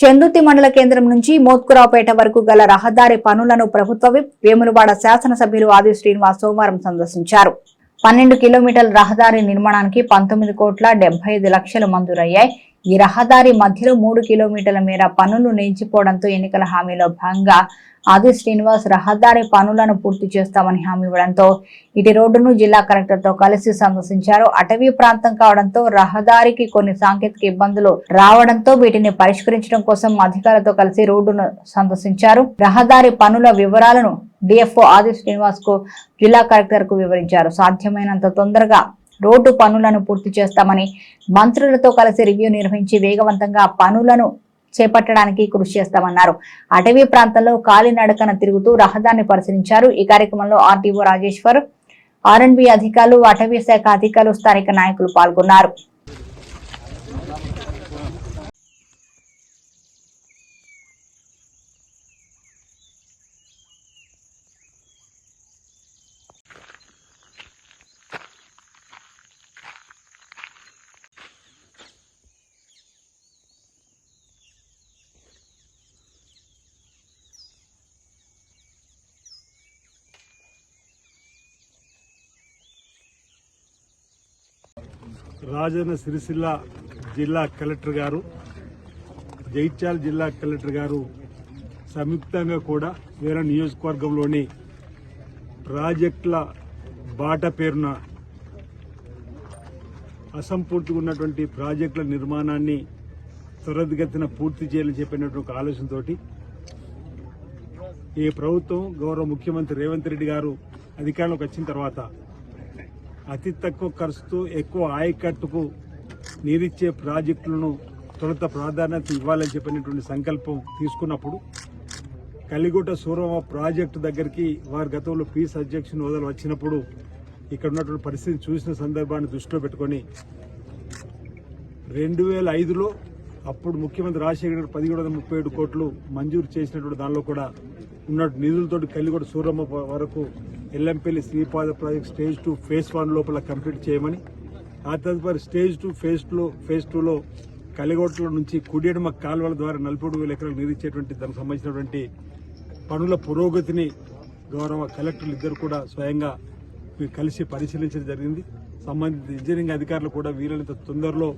చందుర్తి మండల కేంద్రం నుంచి మోత్కురావుపేట వరకు గల రహదారి పనులను ప్రభుత్వ విప్ వేములవాడ శాసనసభ్యులు ఆది శ్రీనివాస్ సోమవారం సందర్శించారు. పన్నెండు కిలోమీటర్ల రహదారి నిర్మాణానికి పంతొమ్మిది కోట్ల డెబ్బై ఐదు లక్షలు మంజూరయ్యాయి. ఈ రహదారి మధ్యలో మూడు కిలోమీటర్ల మేర పనులు నిలిచిపోవడంతో ఎన్నికల హామీలో భాగంగా ఆది శ్రీనివాస్ రహదారి పనులను పూర్తి చేస్తామని హామీ ఇవ్వడంతో ఇటు రోడ్డును జిల్లా కలెక్టర్తో కలిసి సందర్శించారు. అటవీ ప్రాంతం కావడంతో రహదారికి కొన్ని సాంకేతిక ఇబ్బందులు రావడంతో వీటిని పరిష్కరించడం కోసం అధికారులతో కలిసి రోడ్డును సందర్శించారు. రహదారి పనుల వివరాలను డిఎఫ్ఓ ఆది శ్రీనివాస్కు జిల్లా కలెక్టర్కు వివరించారు. సాధ్యమైనంత తొందరగా రోడ్డు పనులను పూర్తి చేస్తామని మంత్రులతో కలిసి రివ్యూ నిర్వహించి వేగవంతంగా పనులను చేపట్టడానికి కృషి చేస్తామన్నారు. అటవీ ప్రాంతంలో కాలినడకన తిరుగుతూ రహదారిని పరిశీలించారు. ఈ కార్యక్రమంలో ఆర్టీఓ రాజేశ్వర్ ఆర్ఎన్బి అధికారులు అటవీ శాఖ అధికారులు స్థానిక నాయకులు పాల్గొన్నారు. రాజన్న సిరిసిల్ల జిల్లా కలెక్టర్ గారు జైత్యాల జిల్లా కలెక్టర్ గారు సంయుక్తంగా కూడా వేరే నియోజకవర్గంలోని ప్రాజెక్టుల బాట పేరున అసంపూర్తిగా ఉన్నటువంటి ప్రాజెక్టుల నిర్మాణాన్ని త్వరితగతిన పూర్తి చేయాలని చెప్పినటువంటి ఒక ఆలోచనతో ఈ ప్రభుత్వం గౌరవ ముఖ్యమంత్రి రేవంత్ రెడ్డి గారు అధికారంలోకి వచ్చిన తర్వాత అతి తక్కువ ఖర్చుతో ఎక్కువ ఆయకట్టుకు నీరిచ్చే ప్రాజెక్టులను తొలుత ప్రాధాన్యత ఇవ్వాలని చెప్పినటువంటి సంకల్పం తీసుకున్నప్పుడు కలిగుట సూరమ ప్రాజెక్టు దగ్గరికి వారి గతంలో పీస్ అధ్యక్షుని వదలు వచ్చినప్పుడు ఇక్కడ ఉన్నటువంటి పరిస్థితిని చూసిన సందర్భాన్ని దృష్టిలో పెట్టుకొని రెండు వేల ఐదులో అప్పుడు ముఖ్యమంత్రి రాజశేఖర గారు పదిహేడు వందల ముప్పై ఏడు కోట్లు మంజూరు చేసినటువంటి దానిలో కూడా ఉన్నట్టు నిధులతోటి కలిగొడ సూరమ్మ వరకు Yellampalli Sripada project stage two phase one లోపల కంప్లీట్ చేయమని ఆ తదుపరి స్టేజ్ టూ ఫేజ్ టూలో ఫేజ్ టూలో కలిగొట్ల నుంచి కుడియడమ కాలువల ద్వారా నలభై వేల ఎకరాలు నీరిచ్చేటువంటి దానికి సంబంధించినటువంటి పనుల పురోగతిని గౌరవ కలెక్టర్లు ఇద్దరు కూడా స్వయంగా కలిసి పరిశీలించడం జరిగింది. సంబంధిత ఇంజనీరింగ్ అధికారులు కూడా వీలైనంత తొందరలో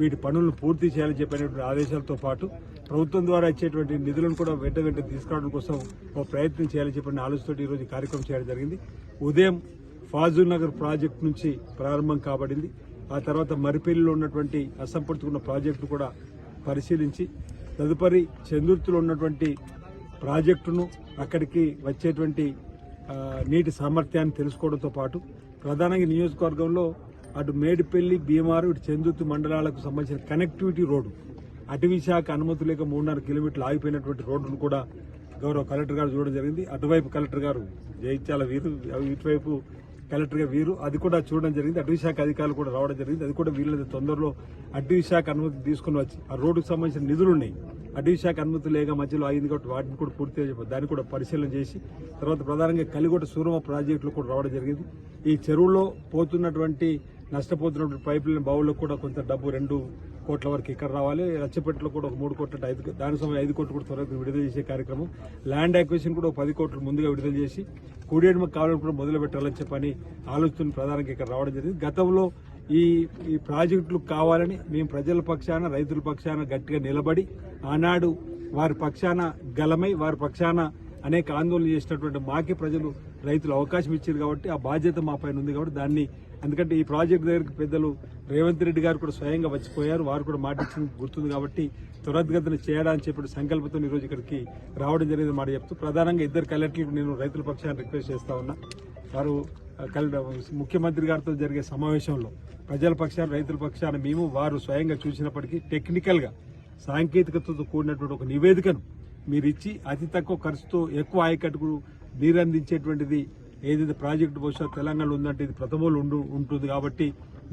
వీటి పనులను పూర్తి చేయాలని చెప్పినటువంటి ఆదేశాలతో పాటు ప్రభుత్వం ద్వారా ఇచ్చేటువంటి నిధులను కూడా వెంట వెంట తీసుకురావడం కోసం ఒక ప్రయత్నం చేయాలని చెప్పిన ఆలోచనతో ఈరోజు కార్యక్రమం చేయడం జరిగింది. ఉదయం ఫాజుల్ నగర్ ప్రాజెక్టు నుంచి ప్రారంభం కాబడింది. ఆ తర్వాత మరిపల్లిలో ఉన్నటువంటి అసంపడుతున్న ప్రాజెక్టు కూడా పరిశీలించి తదుపరి చందుర్తిలో ఉన్నటువంటి ప్రాజెక్టును అక్కడికి వచ్చేటువంటి నీటి సామర్థ్యాన్ని తెలుసుకోవడంతో పాటు ప్రధానంగా నియోజకవర్గంలో అటు మేడిపల్లి భీమారు ఇటు చందుర్తి మండలాలకు సంబంధించిన కనెక్టివిటీ రోడ్డు. అటవీ శాఖ అనుమతి లేక మూడున్నర కిలోమీటర్లు ఆగిపోయినటువంటి రోడ్డును కూడా గౌరవ కలెక్టర్ గారు చూడడం జరిగింది. అటువైపు కలెక్టర్ గారు జయించాల వీరు ఇటువైపు కలెక్టర్ గారు వీరు అది కూడా చూడడం జరిగింది. అటవీ శాఖ అధికారులు కూడా రావడం జరిగింది. అది కూడా వీళ్ళది తొందరలో అటవీ శాఖ అనుమతి తీసుకుని వచ్చి ఆ రోడ్డుకు సంబంధించిన నిధులు ఉన్నాయి. అటవీ శాఖ అనుమతి లేక మధ్యలో అయింది కాబట్టి వాటిని కూడా పూర్తిగా చెప్పారు దాన్ని కూడా పరిశీలన చేసి తర్వాత ప్రధానంగా కలిగొట్ట సూరమ ప్రాజెక్టులు కూడా రావడం జరిగింది. ఈ చెరువులో పోతున్నటువంటి నష్టపోతున్నటువంటి పైప్ బావులకు కూడా కొంత డబ్బు రెండు కోట్ల వరకు ఇక్కడ రావాలి. రచ్చపెట్టలో కూడా ఒక మూడు కోట్ల ఐదు దాని సమయం ఐదు కోట్లు కూడా త్వరగా విడుదల చేసే కార్యక్రమం. ల్యాండ్ యాక్విజిషన్ కూడా ఒక పది కోట్లు ముందుగా విడుదల చేసి కూడేడుమ కావాలని కూడా మొదలు పెట్టాలని చెప్పని ఆలోచన ప్రధానంగా ఇక్కడ రావడం జరిగింది. గతంలో ఈ ఈ ప్రాజెక్టులు కావాలని మేము ప్రజల పక్షాన రైతుల పక్షాన గట్టిగా నిలబడి ఆనాడు వారి పక్షాన గలమై వారి పక్షాన అనేక ఆందోళన చేసినటువంటి మాకే ప్రజలు రైతులు అవకాశం ఇచ్చారు కాబట్టి ఆ బాధ్యత మా పైన ఉంది కాబట్టి దాన్ని ఎందుకంటే ఈ ప్రాజెక్టు దగ్గరికి పెద్దలు రేవంత్ రెడ్డి గారు కూడా స్వయంగా వచ్చిపోయారు. వారు కూడా మాట ఇచ్చిన గుర్తుంది కాబట్టి త్వరితగతిన చేయడానికి చెప్పిన సంకల్పంతో ఈరోజు ఇక్కడికి రావడం జరిగింది మాట చెప్తూ ప్రధానంగా ఇద్దరు కలెక్టర్లకు నేను రైతుల పక్షాన్ని రిక్వెస్ట్ చేస్తా ఉన్నా. వారు ముఖ్యమంత్రి గారితో జరిగే సమావేశంలో ప్రజల పక్షాన రైతుల పక్షాన మేము వారు స్వయంగా చూసినప్పటికీ టెక్నికల్గా సాంకేతికతతో కూడినటువంటి ఒక నివేదికను మీరు ఇచ్చి అతి తక్కువ ఖర్చుతో ఎక్కువ ఆయకట్టుకు నీరు అందించేటువంటిది ఏదైతే ప్రాజెక్టు బహుశా తెలంగాణలో ఉందంటే ఇది ప్రథమలో ఉండు ఉంటుంది కాబట్టి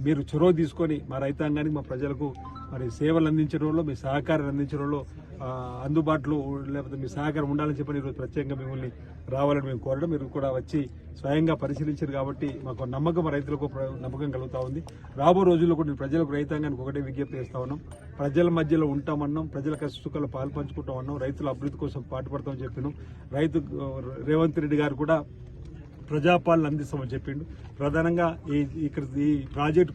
మీరు చొరవ తీసుకొని మా రైతాంగానికి మా ప్రజలకు మరి సేవలు అందించడంలో మీ సహకారం అందించడంలో అందుబాటులో లేకపోతే మీ సహకారం ఉండాలని చెప్పని ఈరోజు ప్రత్యేకంగా మిమ్మల్ని రావాలని మేము కోరడం మీరు కూడా వచ్చి స్వయంగా పరిశీలించారు కాబట్టి మాకు నమ్మకం రైతులకు నమ్మకం కలుగుతూ ఉంది. రాబో రోజుల్లో కూడా నేను ప్రజలకు రైతాంగానికి ఒకటే విజ్ఞప్తి చేస్తా ఉన్నాం. ప్రజల మధ్యలో ఉంటామన్నాం ప్రజల కష్ట సుఖాలు పాలు పంచుకుంటాం రైతుల అభివృద్ధి కోసం పాటుపడతామని చెప్పినాం. రైతు రేవంత్ రెడ్డి గారు కూడా ప్రజాపాలన అందిస్తామని చెప్పిండు. ప్రధానంగా ఈ ఇక్కడ ఈ ప్రాజెక్టు